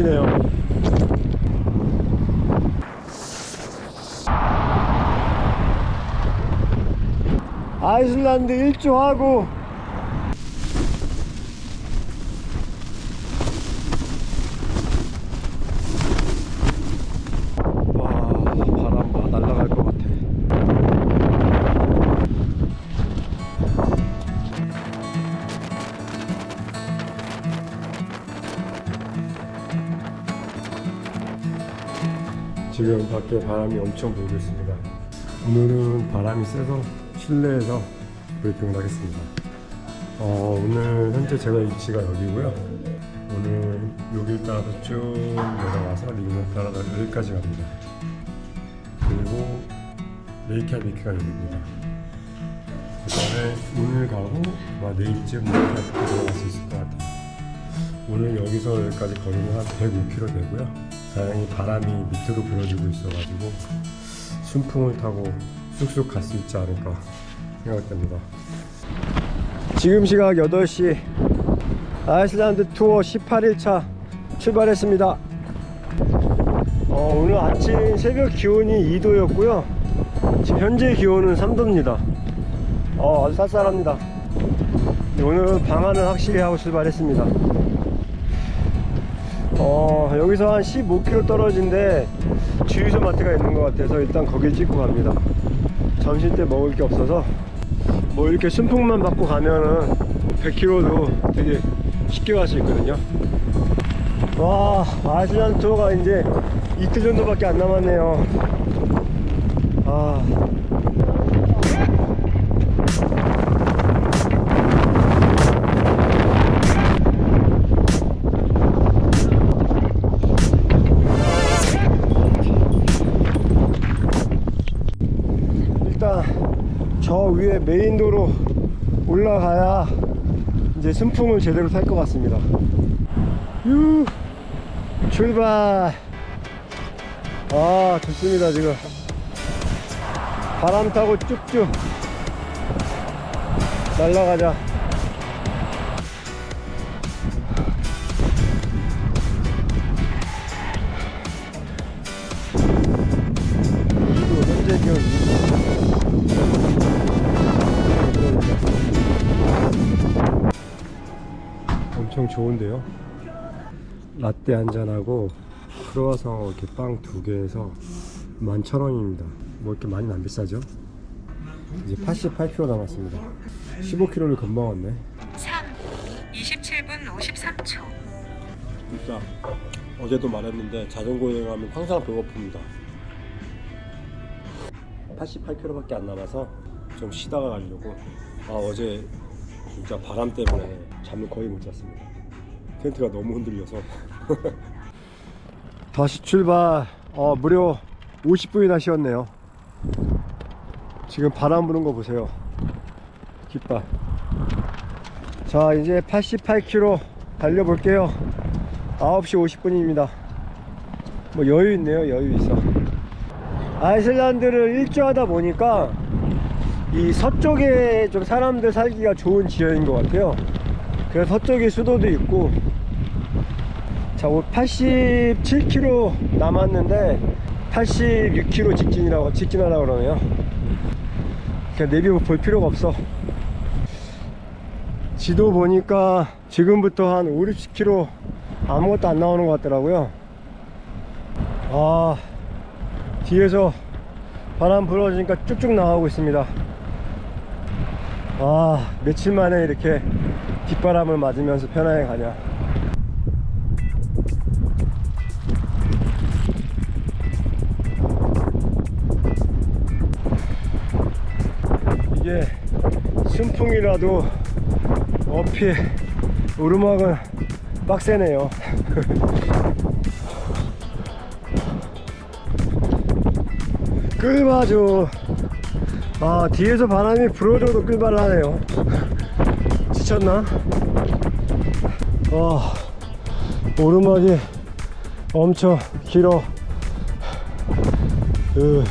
멋지네요. 아이슬란드 일주하고 지금 밖에 바람이 엄청 불고 있습니다. 오늘은 바람이 세서 실내에서 브리핑을 하겠습니다. 어, 오늘 현재 제가 위치가 여기고요. 오늘 여길 따라서 쭉 내려와서 링을 따라서 여기까지 갑니다. 그리고 레이캬비크가 여기입니다. 그 다음에 오늘 가고 아마 내일쯤 레이캬비크 들어갈 수 있을 것 같아요. 오늘 여기서 여기까지 거리는 한 105km 되고요. 다행히 바람이 밑으로 불어주고 있어가지고 순풍을 타고 쑥쑥 갈 수 있지 않을까 생각됩니다. 지금 시각 8시 아이슬란드 투어 18일차 출발했습니다. 어, 오늘 아침 새벽 기온이 2도였고요. 지금 현재 기온은 3도입니다. 어, 아주 쌀쌀합니다. 오늘 방안을 확실히 하고 출발했습니다. 어, 여기서 한 15km 떨어진데 주유소 마트가 있는 것 같아서 일단 거길 찍고 갑니다. 점심 때 먹을 게 없어서 뭐 이렇게 순풍만 받고 가면은 100km도 되게 쉽게 갈 수 있거든요. 와, 아시안 투어가 이제 이틀 정도밖에 안 남았네요. 아. 위에 메인도로 올라가야 이제 순풍을 제대로 탈 것 같습니다. 유 출발. 아 좋습니다 지금 바람 타고 쭉쭉 날아가자. 엄청 좋은데요? 라떼 한 잔하고 크로와상 이렇게 빵 두 개에서 11,000원입니다. 뭐 이렇게 많이 안 비싸죠? 이제 88km 남았습니다. 15km를 금방 왔네. 3, 27분 53초. 진짜 어제도 말했는데 자전거 여행하면 항상 배고픕니다. 88km밖에 안 남아서 좀 쉬다가 가려고. 아 어제 진짜 바람 때문에 잠을 거의 못 잤습니다. 텐트가 너무 흔들려서. 다시 출발. 어 무려 50분이나 쉬었네요. 지금 바람 부는 거 보세요. 깃발. 자 이제 88km 달려볼게요. 9시 50분입니다. 뭐 여유 있네요. 여유 있어. 아이슬란드를 일주하다 보니까 이 서쪽에 좀 사람들 살기가 좋은 지역인 것 같아요. 그래서 서쪽에 수도도 있고 자, 87km 남았는데 86km 직진이라고 직진하라고 그러네요. 그냥 내비 볼 필요가 없어. 지도 보니까 지금부터 한 5, 60km 아무것도 안 나오는 것 같더라고요. 아, 뒤에서 바람 불어주니까 쭉쭉 나가고 있습니다. 아, 며칠 만에 이렇게 뒷바람을 맞으면서 편하게 가냐. 순풍이라도 어필 오르막은 빡세네요. 끌봐줘. 아 뒤에서 바람이 불어줘도 끌발 하네요. 지쳤나? 와 오르막이 엄청 길어. 으.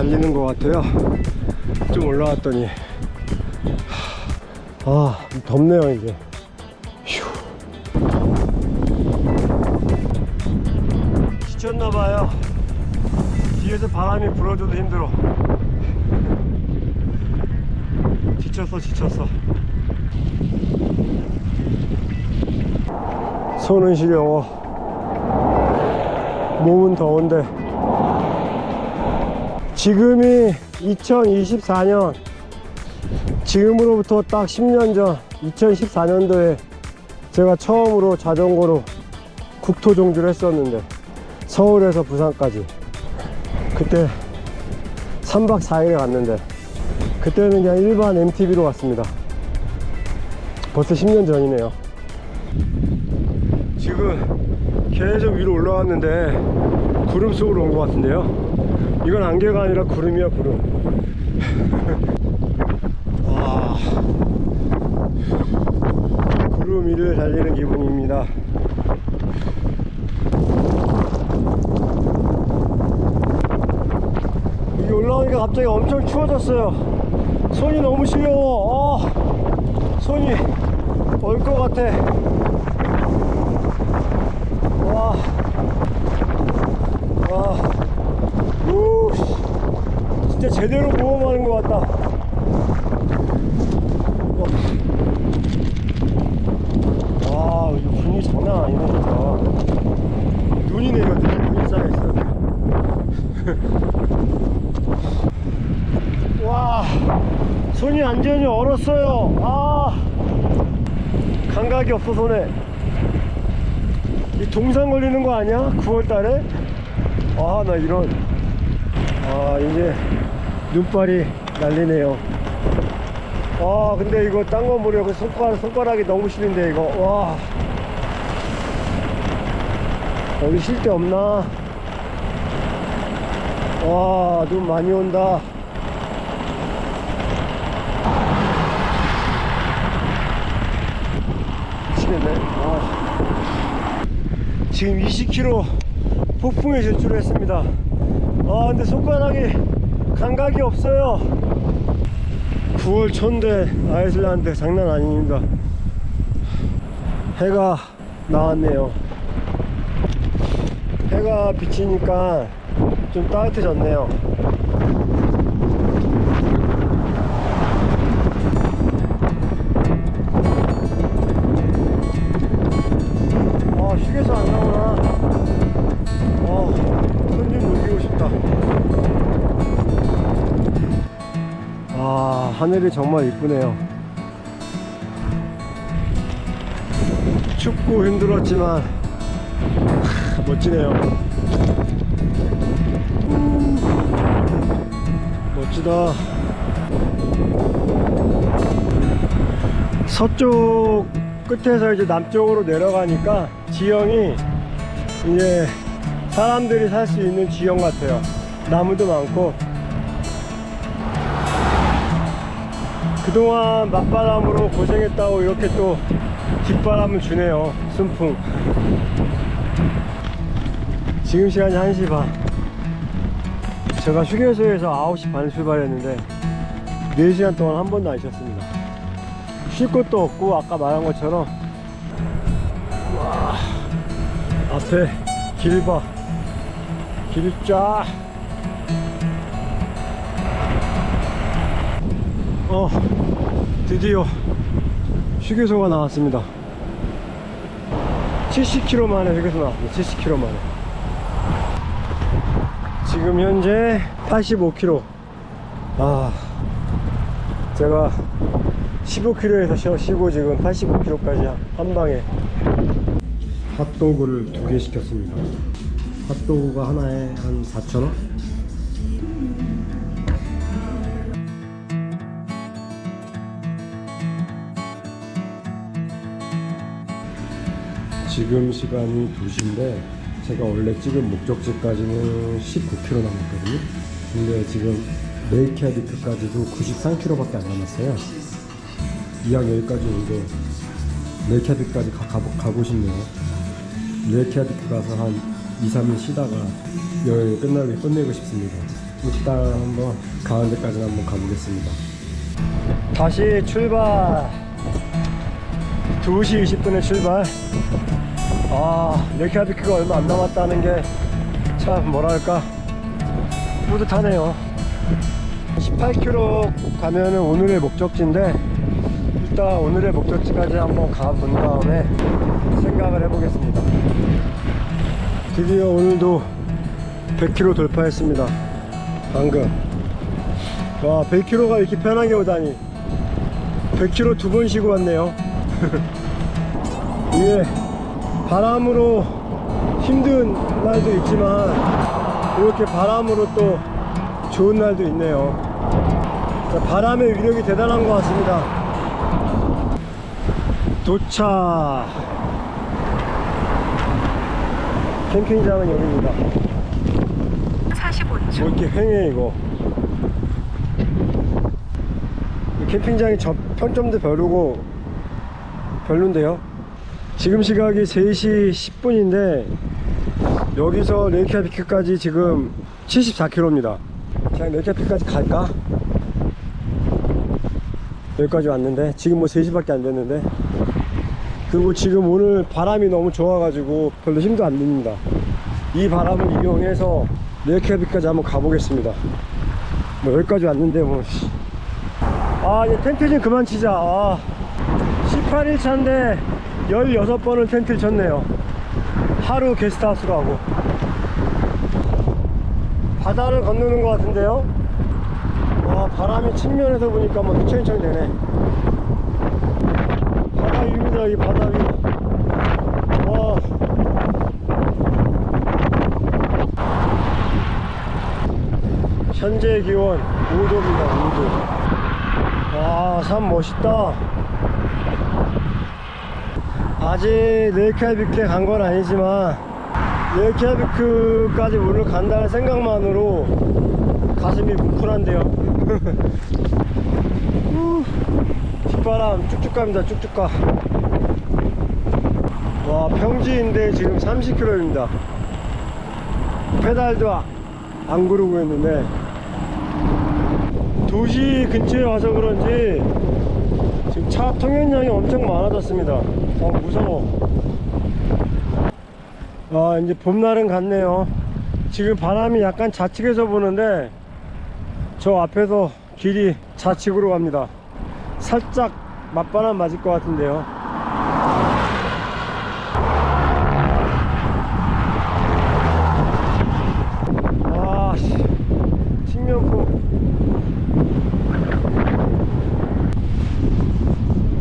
달리는 것 같아요. 좀 올라왔더니 아 덥네요 이게. 휴. 지쳤나봐요. 뒤에서 바람이 불어줘도 힘들어. 지쳤어 지쳤어. 손은 시려워. 몸은 더운데. 지금이 2024년. 지금으로부터 딱 10년 전 2014년도에 제가 처음으로 자전거로 국토 종주를 했었는데 서울에서 부산까지. 그때 3박 4일에 갔는데 그때는 그냥 일반 MTB로 갔습니다. 벌써 10년 전이네요. 지금 계속 위로 올라왔는데 구름 속으로 온 것 같은데요 이건 안개가 아니라 구름이야 구름. 와. 구름 위를 달리는 기분입니다. 여기 올라오니까 갑자기 엄청 추워졌어요. 손이 너무 시려워. 아, 손이 얼 것 같아. 와, 와, 우, 씨. 진짜 제대로 모험하는 것 같다. 와, 이 분위기 장난 아니네, 진짜. 눈이 내렸네, 눈이 쌓여있어. 와, 손이 완전히 얼었어요. 아, 감각이 없어, 손에. 이 동상 걸리는 거 아니야? 9월 달에? 아, 나 이런. 아, 이제 눈발이 날리네요. 와, 근데 이거 딴거 모르고 손가락, 손가락이 너무 시린데, 이거. 와. 여기 쉴 데 없나? 와, 눈 많이 온다. 미치겠네. 와. 지금 20km 폭풍에 진출했습니다. 아 근데 손가락이 감각이 없어요. 9월 초인데 아이슬란드 장난 아닙니다. 해가 나왔네요. 해가 비치니까 좀 따뜻해졌네요. 하늘이 정말 이쁘네요. 춥고 힘들었지만 하, 멋지네요. 음, 멋지다. 서쪽 끝에서 이제 남쪽으로 내려가니까 지형이 이제 사람들이 살 수 있는 지형 같아요. 나무도 많고 그동안 맞바람으로 고생했다고 이렇게 또 뒷바람을 주네요. 순풍. 지금 시간이 1시 반. 제가 휴게소에서 9시 반 출발했는데 4시간 동안 한 번도 안 쉬었습니다. 쉴 것도 없고 아까 말한 것처럼 와 앞에 길봐 길쫙 어 드디어 휴게소가 나왔습니다. 70km 만에 휴게소 나왔습니다. 70km 만에. 지금 현재 85km 아 제가 15km에서 쉬고 지금 85km까지 한 방에 핫도그를 두 개 시켰습니다. 핫도그가 하나에 한 4,000원? 지금 시간이 2시인데 제가 원래 찍은 목적지까지는 19km 남았거든요 근데 지금 레이키아비크까지도 93km밖에 안 남았어요 이왕 여기까지 오고 레이키아비크까지 가, 가보, 가고 싶네요 레이키아비크 가서 한 2, 3일 쉬다가 여행 끝나게 끝내고 싶습니다 일단 한번 가운데까지 한번 가보겠습니다. 다시 출발. 2시 20분에 출발. 아, 레이캬비크가 얼마 안 남았다는 게 참 뭐랄까 뿌듯하네요. 18km 가면은 오늘의 목적지인데 일단 오늘의 목적지까지 한번 가본 다음에 생각을 해보겠습니다. 드디어 오늘도 100km 돌파했습니다. 방금. 와, 100km가 이렇게 편하게 오다니. 100km 두 번 쉬고 왔네요. 이게 바람으로 힘든 날도 있지만 이렇게 바람으로 또 좋은 날도 있네요. 자, 바람의 위력이 대단한 것 같습니다. 도착. 캠핑장은 여기입니다. 45초. 뭐 이렇게 횡해 이거 이 캠핑장이 저 평점도 별로고 별론데요 지금 시각이 3시 10분인데 여기서 레이캬비크까지 지금 74km입니다. 그냥 레이캬비크까지 갈까? 여기까지 왔는데 지금 뭐 3시밖에 안 됐는데 그리고 지금 오늘 바람이 너무 좋아가지고 별로 힘도 안 듭니다. 이 바람을 이용해서 레이캬비크까지 한번 가보겠습니다. 뭐 여기까지 왔는데 뭐 씨. 아 이제 텐트 좀 그만 치자. 아, 18일 차인데 16번을 텐트를 쳤네요. 하루 게스트하우스 가고. 바다를 건너는 것 같은데요? 와 바람이 측면에서 보니까 막 미천천이 되네. 바다 위입니다 이 바다 위 와. 현재 기온 5도입니다 5도. 와, 산 멋있다. 아직 레이캬비크에 간 건 아니지만 레이캬비크까지 오늘 간다는 생각만으로 가슴이 뭉클한데요. 후, 뒷바람 쭉쭉 갑니다. 쭉쭉 가. 와, 평지인데 지금 30km입니다. 페달도 안 구르고 있는데 도시 근처에 와서 그런지 지금 차 통행량이 엄청 많아졌습니다. 어, 무서워. 아, 이제 봄날은 갔네요. 지금 바람이 약간 좌측에서 부는데 저 앞에서 길이 좌측으로 갑니다. 살짝 맞바람 맞을 것 같은데요. 아, 씨. 측면포.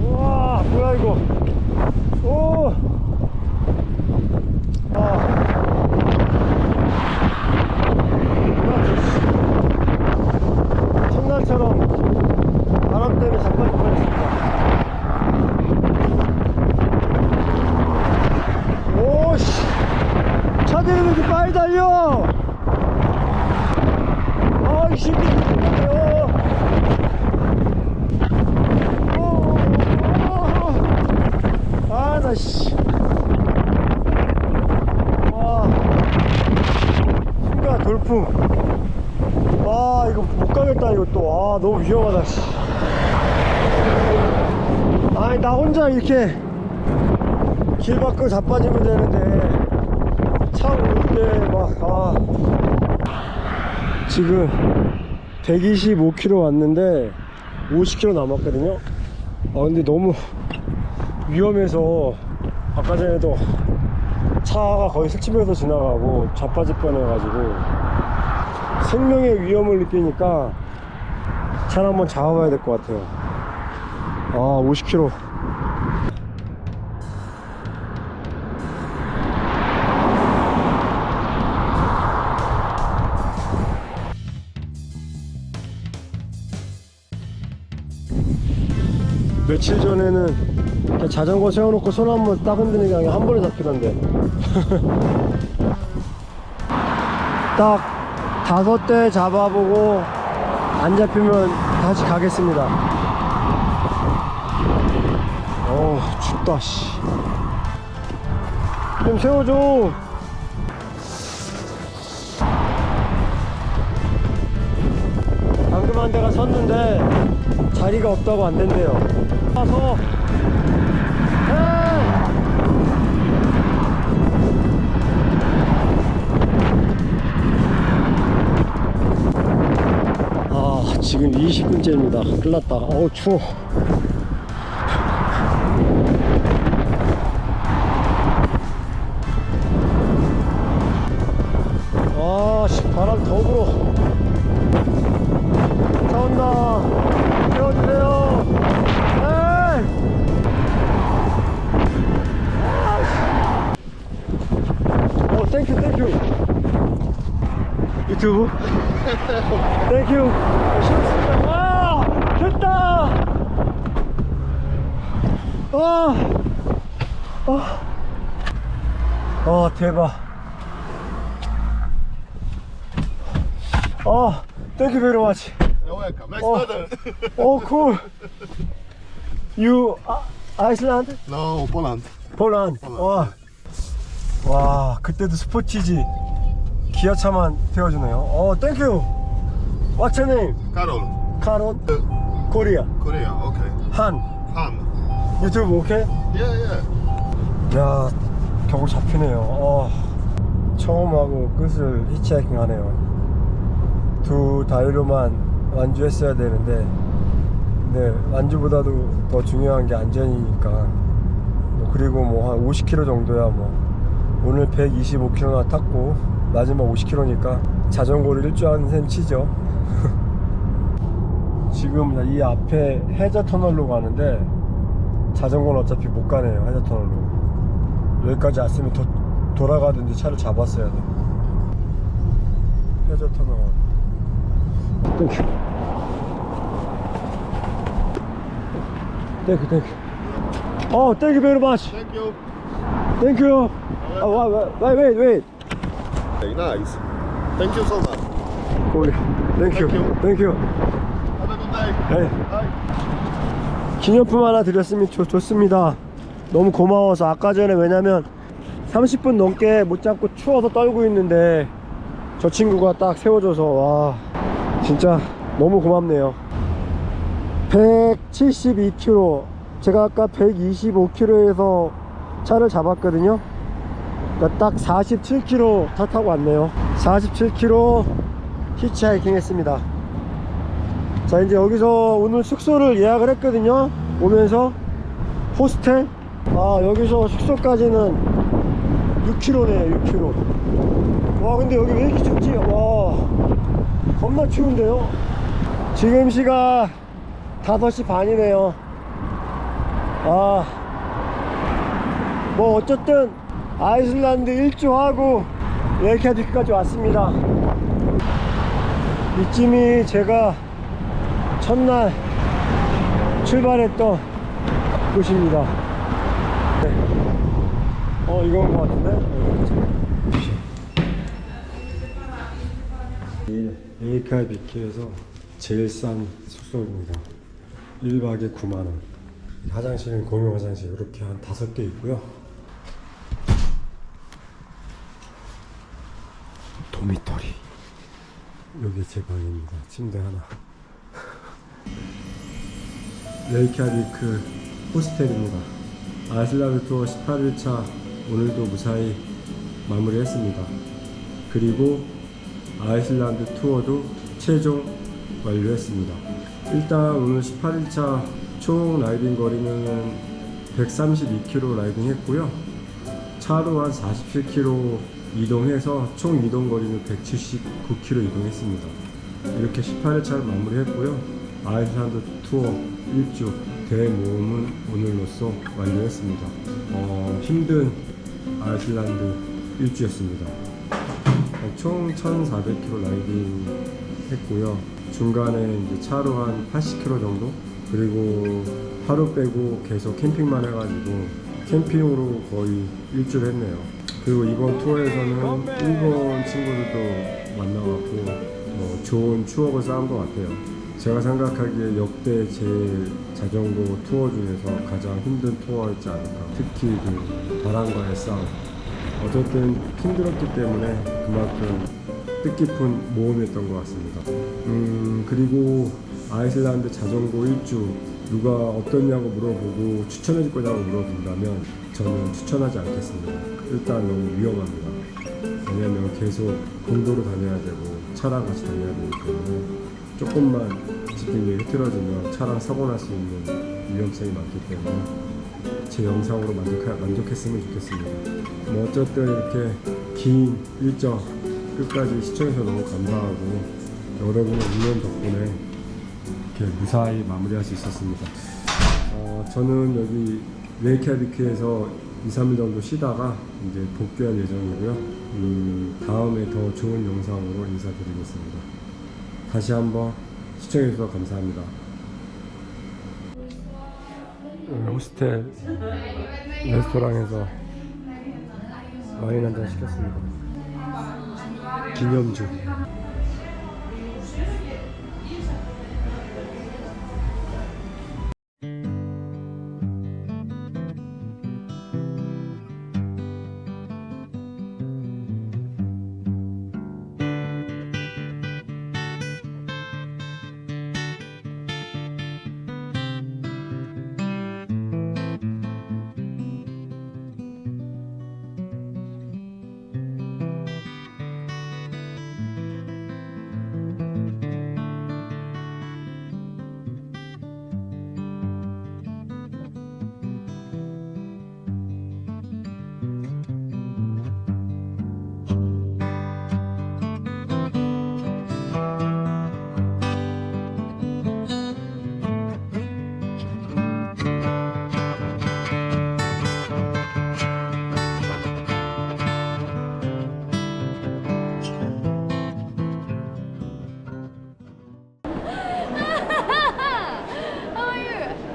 우와 뭐야 이거 오 아. 야, 첫날처럼 바람 때문에 자빠질 뻔했습니다 오씨 차들이 왜 이렇게 빨리 달려 아이 새끼 어. 아, 나, 씨. 와. 순간 돌풍. 아, 이거 못 가겠다, 또. 아, 너무 위험하다, 씨. 아니, 나 혼자 이렇게 길 밖으로 자빠지면 되는데, 차 올 때 막, 아. 지금 125km 왔는데, 50km 남았거든요. 아, 근데 너무 위험해서 아까 전에도 차가 거의 스치면서 지나가고 자빠질 뻔해가지고 생명의 위험을 느끼니까 차를 한번 잡아봐야 될 것 같아요. 아 50km 며칠 전에는 자전거 세워놓고 손 한 번 딱 흔드는 게 아니라 한 번에 잡히던데. 딱 다섯 대 잡아보고 안 잡히면 다시 가겠습니다. 어 춥다 씨좀 세워줘. 유명한 데가 섰는데 자리가 없다고 안 된대요. 가서 20분째입니다. 큰일 났다. 어우 추워. 아! 아! 아, 대박. 아, thank you very much. You're welcome. Next Oh. weather. Oh, cool. You uh, Iceland? no, Poland. 폴란드. 와, 와, 그때도 스포티지 기아차만 태워주네요. 어, thank you. What's your name? Karol. 카론. 코리아. Korea. Okay. 한. Han. 유튜브 오케이? Yeah, yeah. 야, 겨우 잡히네요. 어, 처음하고 끝을 히치하이킹 하네요. 두 다이로만 완주했어야 되는데, 네, 완주보다도 더 중요한 게 안전이니까. 뭐 그리고 뭐 한 50km 정도야 뭐. 오늘 125km나 탔고, 마지막 50km니까 자전거를 일주하는 셈 치죠. 지금 이 앞에 해저 터널로 가는데, 자전거는 어차피 못 가네요 해저 터널로. 여기까지 왔으면 도, 돌아가든지 차를 잡았어야 돼. 해저 터널. 땡큐 땡큐 땡큐 어 땡큐 베리 마치. 땡큐 아 와, 웨이 웨이 Very nice. Thank you so much. 고리 땡큐 Thank 땡큐 Have a good day. 네. Bye. 기념품 하나 드렸으면 좋, 좋습니다. 너무 고마워서 아까 전에 왜냐면 30분 넘게 못 잡고 추워서 떨고 있는데 저 친구가 딱 세워줘서 와 진짜 너무 고맙네요. 172km 제가 아까 125km에서 차를 잡았거든요. 그러니까 딱 47km 차 타고 왔네요. 47km 히치하이킹 했습니다. 자 이제 여기서 오늘 숙소를 예약을 했거든요. 오면서 호스텔. 아 여기서 숙소까지는 6km네요 6km 와 근데 여기 왜 이렇게 춥지? 와 겁나 추운데요? 지금 시각 5시 반이네요. 아 뭐 어쨌든 아이슬란드 일주하고 레이캬비크까지 왔습니다. 이쯤이 제가 첫날 출발했던 곳입니다. 네. 어, 이건 것 같은데? 에이카 비키에서 제일 싼 숙소입니다. 1박에 9만원. 화장실은 공용 화장실 이렇게 한 다섯 개 있고요. 도미토리. 여기 제 방입니다. 침대 하나. 레이캬비크 호스텔입니다. 아이슬란드 투어 18일차 오늘도 무사히 마무리했습니다. 그리고 아이슬란드 투어도 최종 완료했습니다. 일단 오늘 18일차 총 라이딩 거리는 132km 라이딩 했고요. 차로 한 47km 이동해서 총 이동 거리는 179km 이동했습니다. 이렇게 18일차를 마무리했고요. 아이슬란드 투어 1주 대모험은 오늘로써 완료했습니다. 어, 힘든 아이슬란드 1주였습니다. 총 1,400km 라이딩 했고요. 중간에 이제 차로 한 80km 정도? 그리고 하루 빼고 계속 캠핑만 해가지고 캠핑으로 거의 일주를 했네요. 그리고 이번 투어에서는 일본 친구들도 만나갖고 어, 좋은 추억을 쌓은 것 같아요. 제가 생각하기에 역대 제 자전거 투어 중에서 가장 힘든 투어였지 않을까. 특히 그 바람과의 싸움. 어쨌든 힘들었기 때문에 그만큼 뜻깊은 모험이었던 것 같습니다. 음, 그리고 아이슬란드 자전거 일주 누가 어떠냐고 물어보고 추천해 줄 거냐고 물어본다면 저는 추천하지 않겠습니다. 일단 너무 위험합니다. 왜냐면 계속 공도로 다녀야 되고 차랑 같이 다녀야 되기 때문에 조금만 집중력이 흐트러지면 차랑 사고 날 수 있는 위험성이 많기 때문에 제 영상으로 만족하, 만족했으면 좋겠습니다. 뭐 어쨌든 이렇게 긴 일정 끝까지 시청해서 너무 감사하고 여러분의 응원 덕분에 이렇게 무사히 마무리할 수 있었습니다. 어, 저는 여기 레이캬비크에서 2, 3일 정도 쉬다가 이제 복귀할 예정이고요. 음, 다음에 더 좋은 영상으로 인사드리겠습니다. 다시 한번 시청해주셔서 감사합니다. 음, 호스텔 레스토랑에서 와인 한잔 시켰습니다. 기념주.